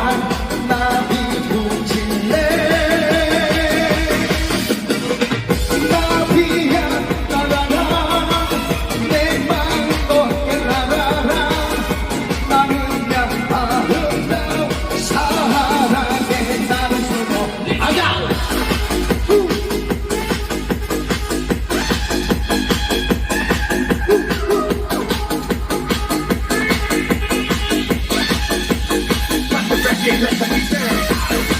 time. Thank.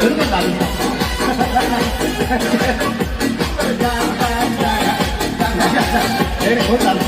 그렇다면 え、こんなん